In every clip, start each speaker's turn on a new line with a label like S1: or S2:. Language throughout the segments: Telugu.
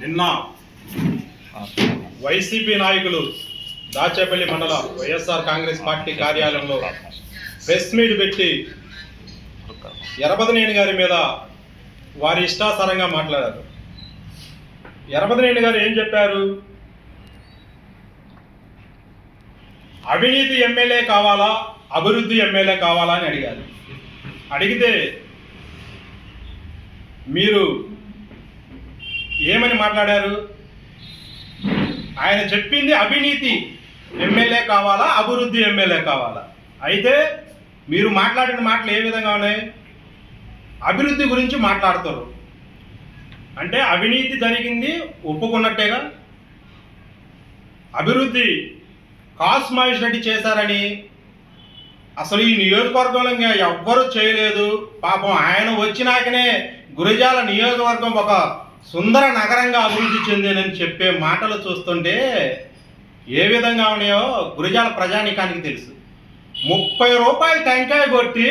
S1: నిన్న వైసీపీ నాయకులు దాచేపల్లి మండల వైఎస్ఆర్ కాంగ్రెస్ పార్టీ కార్యాలయంలో ప్రెస్ మీట్ పెట్టి ఎరపతినేని గారి మీద వారి ఇష్టాసారంగా మాట్లాడారు. ఎరపతినేని గారు ఏం చెప్పారు? అవినీతి ఎమ్మెల్యే కావాలా? అభివృద్ధి ఎమ్మెల్యే కావాలా అని అడిగారు. అడిగితే మీరు ఏమని మాట్లాడారు? ఆయన చెప్పింది అవినీతి. ఎమ్మెల్యే కావాలా? అభివృద్ధి ఎమ్మెల్యే కావాలా? అయితే మీరు మాట్లాడిన మాటలు ఏ విధంగా ఉన్నాయి? అభివృద్ధి గురించి మాట్లాడతారు. అంటే అవినీతి జరిగింది ఒప్పుకున్నట్టేగా? అభివృద్ధి కాస్ మహేష్ రెడ్డి చేశారని అసలు ఈ నియోజకవర్గంలో ఇంకా ఎవ్వరూ చేయలేదు. పాపం ఆయన వచ్చినాకనే గురజాల నియోజకవర్గం ఒక సుందర నగరంగా అభివృద్ధి చెందేనని చెప్పే మాటలు చూస్తుంటే ఏ విధంగా ఉన్నాయో గురిజాల ప్రజానికానికి తెలుసు. ముప్పై రూపాయలు టెంకాయ కొట్టి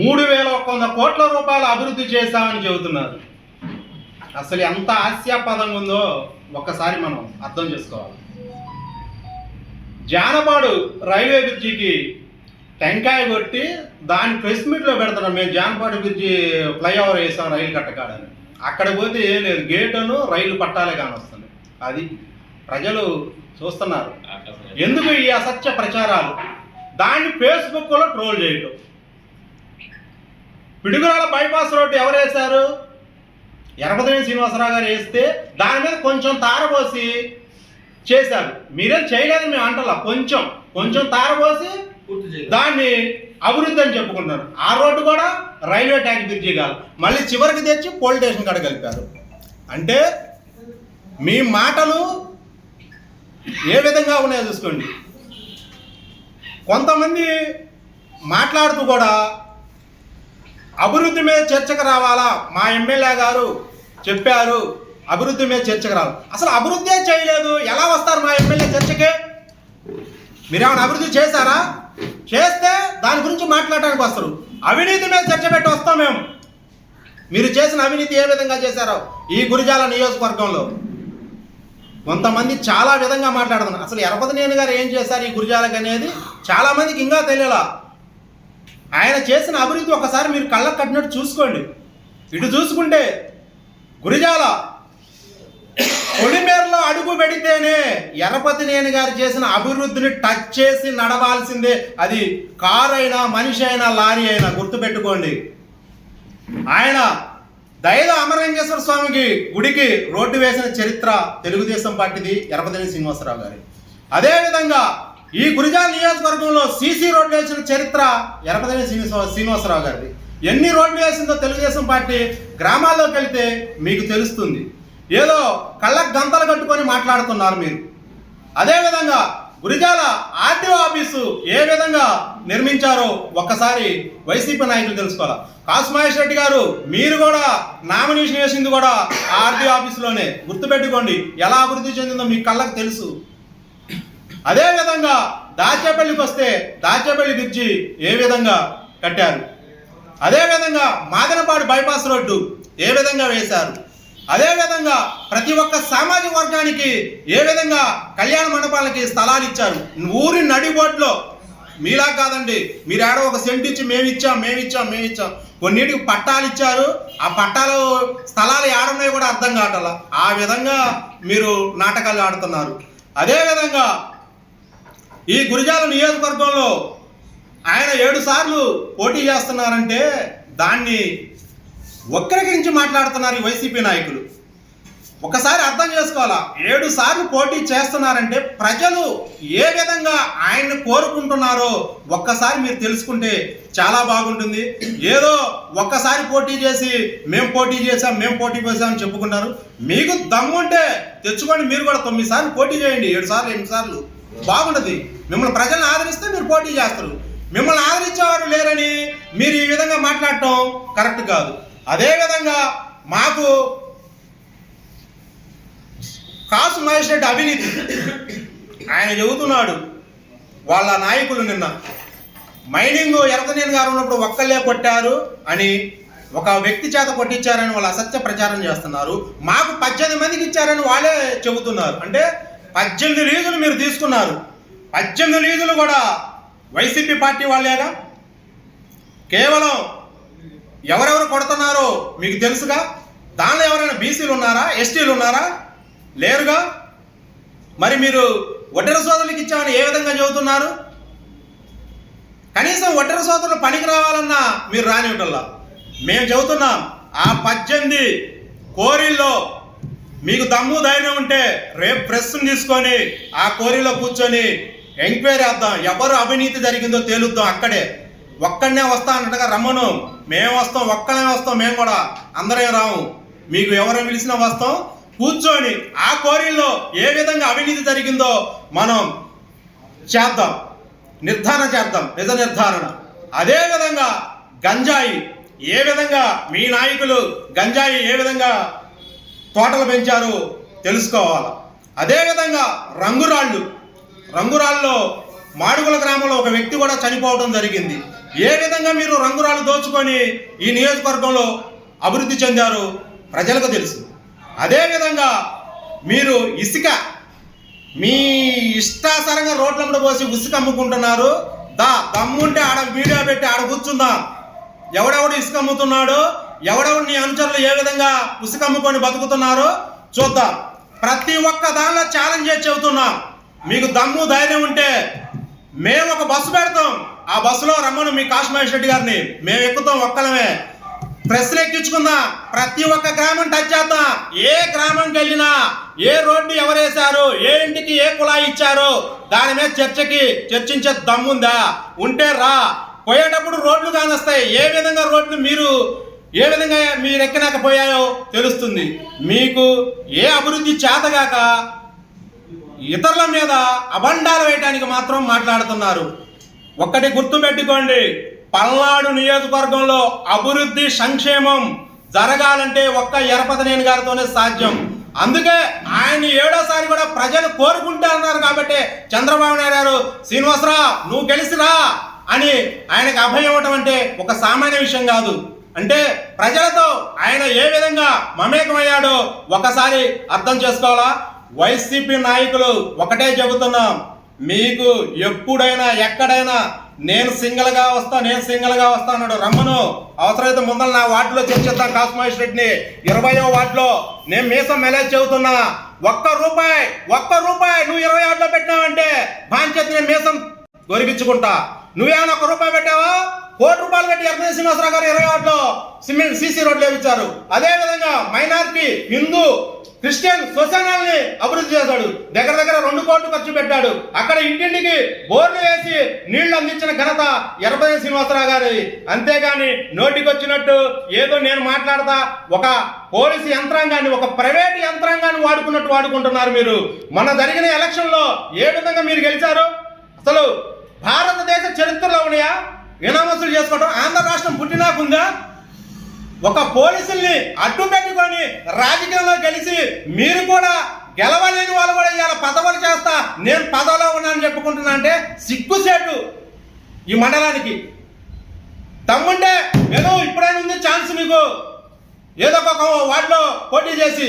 S1: మూడు వేల ఒక వంద కోట్ల రూపాయలు అభివృద్ధి చేశామని చెబుతున్నారు. అసలు ఎంత హాస్యాపదంగా ఉందో ఒక్కసారి మనం అర్థం చేసుకోవాలి. జానపాడు రైల్వే బ్రిడ్జికి టెంకాయ కొట్టి దాన్ని ప్రెస్ మీట్లో పెడుతున్నాం మేము జాన్పాటి బ్రిడ్జి ఫ్లైఓవర్ వేసాం రైలు కట్టకాడని. అక్కడ పోతే ఏం లేదు. గేటును రైలు పట్టాలే కానొస్తుంది. అది ప్రజలు చూస్తున్నారు. ఎందుకు ఈ అసత్య ప్రచారాలు? దాన్ని ఫేస్బుక్లో ట్రోల్ చేయటం. పిడుగురాల బైపాస్ రోడ్డు ఎవరు వేశారు? ఎరపతిని శ్రీనివాసరావు గారు వేస్తే దాని మీద కొంచెం తారపోసి చేశారు. మీరేం చేయలేదు మేము అంటలా. కొంచెం కొంచెం తారపోసి దాన్ని అభివృద్ధి అని చెప్పుకుంటున్నారు. ఆ రోడ్డు కూడా రైల్వే ట్యాంక్ బ్రిడ్జి కాదు మళ్ళీ చివరికి తెచ్చి పోలీస్ స్టేషన్ కాడ కలిపారు. అంటే మీ మాటలు ఏ విధంగా ఉన్నాయో చూసుకోండి. కొంతమంది మాట్లాడుతూ కూడా అభివృద్ధి మీద చర్చకు రావాలా? మా ఎమ్మెల్యే గారు చెప్పారు అభివృద్ధి మీద చర్చకు రావాలి. అసలు అభివృద్ధి చేయలేదు. ఎలా వస్తారు మా ఎమ్మెల్యే చర్చకి? మీరేమైనా అభివృద్ధి చేశారా? చేస్తే దాని గురించి మాట్లాడడానికి వస్తారు. అవినీతి మీద చర్చ పెట్టి వస్తాం మేము. మీరు చేసిన అవినీతి ఏ విధంగా చేశారో ఈ గురిజాల నియోజకవర్గంలో. కొంతమంది చాలా విధంగా మాట్లాడుతున్నారు. అసలు ఎరపతినేని గారు ఏం చేశారు ఈ గురిజాలకు అనేది చాలామందికి ఇంకా తెలియలా? ఆయన చేసిన అభివృద్ధి ఒకసారి మీరు కళ్ళకు కట్టినట్టు చూసుకోండి. ఇటు చూసుకుంటే గురిజాల పొలిమేరలో అడుగు పెడితేనే ఎర్రపతినేని గారు చేసిన అభివృద్ధిని టచ్ చేసి నడవాల్సిందే. అది కారు అయినా మనిషి అయినా లారీ అయినా గుర్తుపెట్టుకోండి. ఆయన దయద అమరలింగేశ్వర స్వామికి గుడికి రోడ్డు వేసిన చరిత్ర తెలుగుదేశం పార్టీది ఎర్రపతినేని శ్రీనివాసరావు గారి. అదేవిధంగా ఈ గురిజాల నియోజకవర్గంలో సీసీ రోడ్డు వేసిన చరిత్ర ఎర్రపతినేని శ్రీనివాస శ్రీనివాసరావు గారిది. ఎన్ని రోడ్లు వేసిందో తెలుగుదేశం పార్టీ గ్రామాల్లోకి వెళ్తే మీకు తెలుస్తుంది. ఏదో కళ్ళకు గంతలు కట్టుకొని మాట్లాడుతున్నారు మీరు. అదేవిధంగా గురిజాల ఆర్టీఓ ఆఫీసు ఏ విధంగా నిర్మించారో ఒక్కసారి వైసీపీ నాయకులు తెలుసుకోవాలి? కాసుమహేష్ రెడ్డి గారు మీరు కూడా నామినేషన్ వేసింది కూడా ఆర్టీఓ ఆఫీసులోనే. గుర్తుపెట్టుకోండి ఎలా అభివృద్ధి చెందిందో మీ కళ్ళకు తెలుసు. అదేవిధంగా దాచేపల్లికి వస్తే దాచేపల్లి బ్రిడ్జి ఏ విధంగా కట్టారు? అదేవిధంగా మాదనపాడు బైపాస్ రోడ్డు ఏ విధంగా వేశారు? అదేవిధంగా ప్రతి ఒక్క సామాజిక వర్గానికి ఏ విధంగా కళ్యాణ మండపాలకి స్థలాలు ఇచ్చారు? ఊరి నడిబోట్లో మీలా కాదండి. మీరు ఆడ ఒక సెంట్ ఇచ్చి మేము ఇచ్చాం మేము ఇచ్చాం మేము ఇచ్చాం. కొన్నిటికి పట్టాలు ఇచ్చారు. ఆ పట్టాలు స్థలాలు ఏడున్నాయో కూడా అర్థం కావట్ల? ఆ విధంగా మీరు నాటకాలు ఆడుతున్నారు. అదేవిధంగా ఈ గురిజాల నియోజకవర్గంలో ఆయన ఏడు సార్లు పోటీ చేస్తున్నారంటే దాన్ని వక్రీకరించి మాట్లాడుతున్నారు ఈ వైసీపీ నాయకులు. ఒకసారి అర్థం చేసుకోవాలా? ఏడు సార్లు పోటీ చేస్తున్నారంటే ప్రజలు ఏ విధంగా ఆయన్ని కోరుకుంటున్నారో ఒక్కసారి మీరు తెలుసుకుంటే చాలా బాగుంటుంది. ఏదో ఒక్కసారి పోటీ చేసి మేము పోటీ చేసాం మేము పోటీ చేసామని చెప్పుకుంటారు. మీకు దమ్ముంటే తెచ్చుకొని మీరు కూడా తొమ్మిది సార్లు పోటీ చేయండి. ఏడు సార్లు ఎనిమిది సార్లు. బాగుంటుంది. మిమ్మల్ని ప్రజలను ఆదరిస్తే మీరు పోటీ చేస్తారు. మిమ్మల్ని ఆదరించేవారు లేరని మీరు ఈ విధంగా మాట్లాడటం కరెక్ట్ కాదు. అదేవిధంగా మాకు కాసు మహేష్ రెడ్డి అవినీతి. ఆయన చెబుతున్నాడు వాళ్ళ నాయకులు నిన్న మైనింగ్ ఎరతనేని గారు ఉన్నప్పుడు ఒక్కళ్ళే కొట్టారు అని ఒక వ్యక్తి చేత కొట్టించారని వాళ్ళు అసత్య ప్రచారం చేస్తున్నారు. మాకు పద్దెనిమిది మందికి ఇచ్చారని వాళ్ళే చెబుతున్నారు. అంటే పద్దెనిమిది లీజులు మీరు తీసుకున్నారు. పద్దెనిమిది లీజులు కూడా వైసీపీ పార్టీ వాళ్ళేగా కేవలం ఎవరెవరు కొడుతున్నారో మీకు తెలుసుగా? దానిలో ఎవరైనా బీసీలు ఉన్నారా? ఎస్టీలు ఉన్నారా? లేరుగా? మరి మీరు ఒడ్డర సోదరులకు ఇచ్చామని ఏ విధంగా చెబుతున్నారు? కనీసం ఒడ్డర సోదరులు పనికి రావాలన్నా మీరు రానివటల్లా మేము చెబుతున్నాం ఆ పద్దెనిమిది కోరిల్లో మీకు దమ్ము ధైర్యం ఉంటే రేపు ప్రెస్ని తీసుకొని ఆ కోరిలో కూర్చొని ఎంక్వైరీ చేద్దాం. ఎవరు అవినీతి జరిగిందో తేలుద్దాం అక్కడే. ఒక్కడనే వస్తా అన్నట్టుగా రమ్మను. మేము వస్తాం ఒక్కనే వస్తాం మేము కూడా. అందరే రాము. మీకు ఎవరు పిలిచినా వస్తాం. కూర్చొని ఆ కోరిల్లో ఏ విధంగా అవినీతి జరిగిందో మనం చేద్దాం. నిర్ధారణ చేద్దాం. నిజ నిర్ధారణ. అదేవిధంగా గంజాయి ఏ విధంగా మీ నాయకులు గంజాయి ఏ విధంగా తోటలు పెంచారు తెలుసుకోవాలి. అదేవిధంగా రంగురాళ్ళు. రంగురాళ్ళలో మాడుగుల గ్రామంలో ఒక వ్యక్తి కూడా చనిపోవడం జరిగింది. ఏ విధంగా మీరు రంగురాళ్ళు దోచుకొని ఈ నియోజకవర్గంలో అభివృద్ధి చెందారు ప్రజలకు తెలుసు. అదేవిధంగా మీరు ఇసుక మీ ఇష్టాసరంగా రోడ్ల మీద పోసి ఉసుక అమ్ముకుంటున్నారు. దా దమ్ముంటే ఆడ వీడియో పెట్టి ఆడ కూర్చుందాం. ఎవడెవడు ఇసుక అమ్ముతున్నాడో ఎవడెవడు నీ అనుచరులు ఏ విధంగా ఉసుక అమ్ముకొని బతుకుతున్నారో చూద్దాం. ప్రతి ఒక్క దానిలో ఛాలెంజ్ చేసి చెబుతున్నాం. మీకు దమ్ము ధైర్యం ఉంటే మేము ఒక బస్సు పెడతాం. ఆ బస్సులో రమ్మను మీ కాశ్మహేష్ రెడ్డి గారిని. మేము ఎక్కుతాం ఒక్కలమే. ప్రెస్లు ఎక్కించుకుందాం. ప్రతి ఒక్క గ్రామం టచ్ చేద్దాం. ఏ గ్రామంకి వెళ్ళినా ఏ రోడ్డు ఎవరేశారు ఏ ఇంటికి ఏ కుళాయి ఇచ్చారు దాని మీద చర్చకి చర్చించే దమ్ముందా? ఉంటే రా. పోయేటప్పుడు రోడ్లు కానొస్తాయి. ఏ విధంగా రోడ్లు మీరు ఏ విధంగా మీరు ఎక్కలేకపోయాయో తెలుస్తుంది. మీకు ఏ అభివృద్ధి చేతగాక ఇతరుల మీద అబండాలు వేయడానికి మాత్రం మాట్లాడుతున్నారు. ఒక్కటి గుర్తుపెట్టుకోండి. పల్నాడు నియోజకవర్గంలో అభివృద్ధి సంక్షేమం జరగాలంటే ఒక్క ఎరపతనేని గారితోనే సాధ్యం. అందుకే ఆయన ఏడోసారి కూడా ప్రజలు కోరుకుంటా అన్నారు కాబట్టి చంద్రబాబు నాయుడు గారు శ్రీనివాసరావు నువ్వు గెలిచిరా అని ఆయనకు అభయం ఇవ్వటం అంటే ఒక సామాన్య విషయం కాదు. అంటే ప్రజలతో ఆయన ఏ విధంగా మమేకమయ్యాడో ఒకసారి అర్థం చేసుకోవాలా? వైసీపీ నాయకులు ఒకటే చెబుతున్నాం. మీకు ఎప్పుడైనా ఎక్కడైనా నేను సింగిల్గా వస్తా నేను సింగిల్గా వస్తా అన్నాడు. రమ్మను. అవసరమైతే ముందర నా వార్డులో చర్చిద్దాం కాస్మహేష్ రెడ్డిని. ఇరవయో వార్డులో నేను మీసం మెలేజ్ చెబుతున్నా. ఒక్క రూపాయి ఒక్క రూపాయి నువ్వు ఇరవై వార్డులో పెట్టావంటే బాంచేతి నేను మీసం దొరికించుకుంటా నువ్వేమైనా ఒక్క రూపాయి పెట్టావా? కోటి రూపాయలు పెట్టి ఎర్ర శ్రీనివాసరావు గారు ఇరవై వార్డులో సిమెంట్ సీసీ రోడ్లు వేయించారు. అదే విధంగా మైనారిటీ హిందూ క్రిస్టియన్ శ్మశానాల్ని అభివృద్ధి చేశాడు. దగ్గర దగ్గర రెండు కోట్లు ఖర్చు పెట్టాడు. అక్కడ ఇంటింటికి బోర్లు వేసి నీళ్ళు అందించిన ఘనత ఎర్రపల్లి శ్రీనివాసరావు గారి. అంతేగాని నోటికొచ్చినట్టు ఏదో నేను మాట్లాడతా ఒక పోలీసు యంత్రాంగాన్ని ఒక ప్రైవేట్ యంత్రాంగాన్ని వాడుకున్నట్టు వాడుకుంటున్నారు మీరు. మొన్న జరిగిన ఎలక్షన్లో ఏ విధంగా మీరు గెలిచారు? అసలు భారతదేశ చరిత్రలో ఉన్నాయా? వినామసులు చేసుకోవడం ఆంధ్ర రాష్ట్రం పుట్టినాకుందా? ఒక పోలీసుల్ని అడ్డు పెట్టుకొని రాజకీయంలో గెలిచి మీరు కూడా గెలవలేని వాళ్ళు కూడా ఇవాళ పదవులు చేస్తా నేను పదవిలో ఉన్నానని చెప్పుకుంటున్నా అంటే సిగ్గుసేటు ఈ మండలానికి. తమ్ముంటే ఏదో ఇప్పుడైనా ఉంది ఛాన్స్ మీకు. ఏదో ఒక వాటిలో పోటీ చేసి.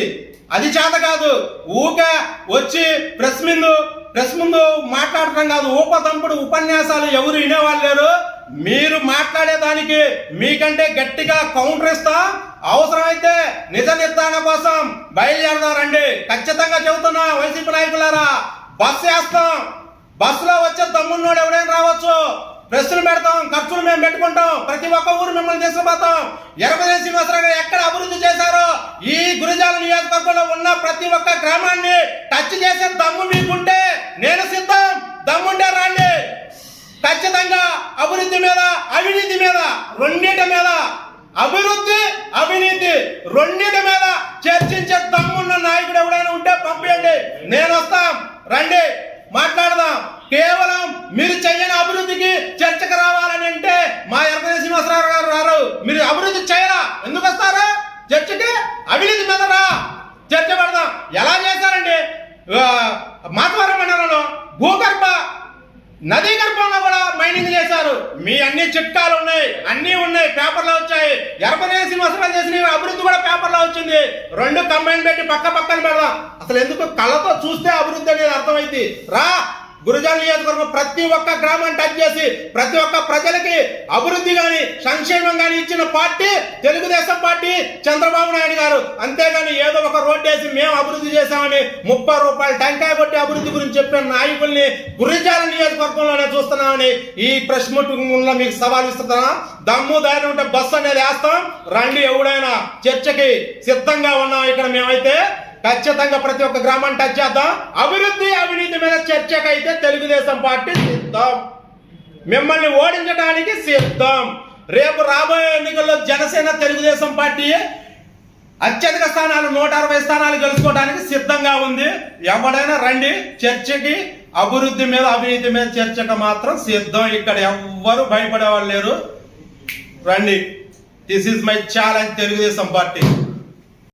S1: అది చేత కాదు. ఊకే వచ్చి ప్రెస్ ముందు ప్రెస్ ముందు మాట్లాడటం కాదు. ఊపతంపుడు ఉపన్యాసాలు ఎవరు వినేవాళ్ళు లేరు? మీరు మాట్లాడేదానికి మీకంటే గట్టిగా కౌంటర్ ఇస్తా. అవసరమైతే నిజ నిర్ధారణ కోసం బయలుదేరదారండి. ఖచ్చితంగా చెబుతున్నా వైసీపీ నాయకులారా బస్సు వేస్తాం. బస్సులో వచ్చే తమ్మున్నోడు ఎవడైనా రావచ్చు. ప్రశ్నలు పెడతాం ఖర్చులు మేము పెట్టుకుంటాం. ప్రతి ఒక్క ఊరు మిమ్మల్ని తీసుకుపోతాం. ఎరపతి శ్రీనివాసరావు గారు ఎక్కడ అభివృద్ధి చేశారో ఈ గురిజాల నియోజకవర్గంలో ఉన్న ప్రతి ఒక్క గ్రామాన్ని టచ్ చేసే దమ్ము మీకుంటే నేను సిద్ధం. దమ్ముంటే రండి. ఖచ్చితంగా అభివృద్ధి మీద అవినీతి మీద రెండింటి మీద అభివృద్ధి అవినీతి రెండింటి మీద చర్చించే దమ్మున్న నాయకుడు ఎవడైనా ఉంటే పంపించండి నేను వస్తాం. రండి. మాట్లాడదాం. కేవలం మీరు చెయ్యని అభివృద్ధికి చర్చకు రావాలని అంటే మా ఎర్రదేశ శ్రీనివాసరావు గారు రారు మీరు అభివృద్ధి చేయరా ఎందుకు వస్తారా చర్చకి అవినీతి మీద రా చర్చ పెడదాం ఎలా చేశారండి ఆ, మాతవరం మండలంలో భూగర్భ నదీ గర్భంలో కూడా మైనింగ్ చేశారు మీ అన్ని చిట్కాలు ఉన్నాయి అన్నీ ఉన్నాయి పేపర్లో వచ్చాయి ఎర్రపదేశి రెండు కంబైన్ పెట్టి పక్క పక్కన పెడదాం. అసలు ఎందుకు కళ్ళతో చూస్తే అభివృద్ధి అనేది అర్థమైంది. రా! గురుజాల నియోజకవర్గం ప్రతి ఒక్క గ్రామాన్ని టచ్ చేసి ప్రతి ఒక్క ప్రజలకి అభివృద్ధి గాని సంక్షేమం గాని ఇచ్చిన పార్టీ తెలుగుదేశం పార్టీ చంద్రబాబు నాయుడు గారు. అంతేగాని ఏదో ఒక రోడ్డు వేసి మేము అభివృద్ధి చేశామని ముప్పై రూపాయలు టెంకాయ కొట్టి అభివృద్ధి గురించి చెప్పిన నాయకుల్ని గురిజాల నియోజకవర్గంలోనే చూస్తున్నామని ఈ ప్రెస్ మీటింగ్ మీకు సవాల్ ఇస్తున్నా. దమ్ము ధైర్యం ఉంటే బస్సు అనేది వేస్తాం. రండి ఎవడైనా చర్చకి సిద్ధంగా ఉన్నాం ఇక్కడ మేమైతే ఖచ్చితంగా ప్రతి ఒక్క గ్రామాన్ని టచ్ చేద్దాం. అభివృద్ధి అవినీతి మీద చర్చకైతే తెలుగుదేశం పార్టీ సిద్ధం. మిమ్మల్ని ఓడించడానికి సిద్ధం. రేపు రాబోయే ఎన్నికల్లో జనసేన తెలుగుదేశం పార్టీ అత్యధిక స్థానాలు నూట అరవై స్థానాలు గెలుచుకోవడానికి సిద్ధంగా ఉంది. ఎవడైనా రండి చర్చకి. అభివృద్ధి మీద అవినీతి మీద చర్చకు మాత్రం సిద్ధం. ఇక్కడ ఎవ్వరు భయపడే వాళ్ళు లేరు. రండి. This is my challenge Telugu Desam party.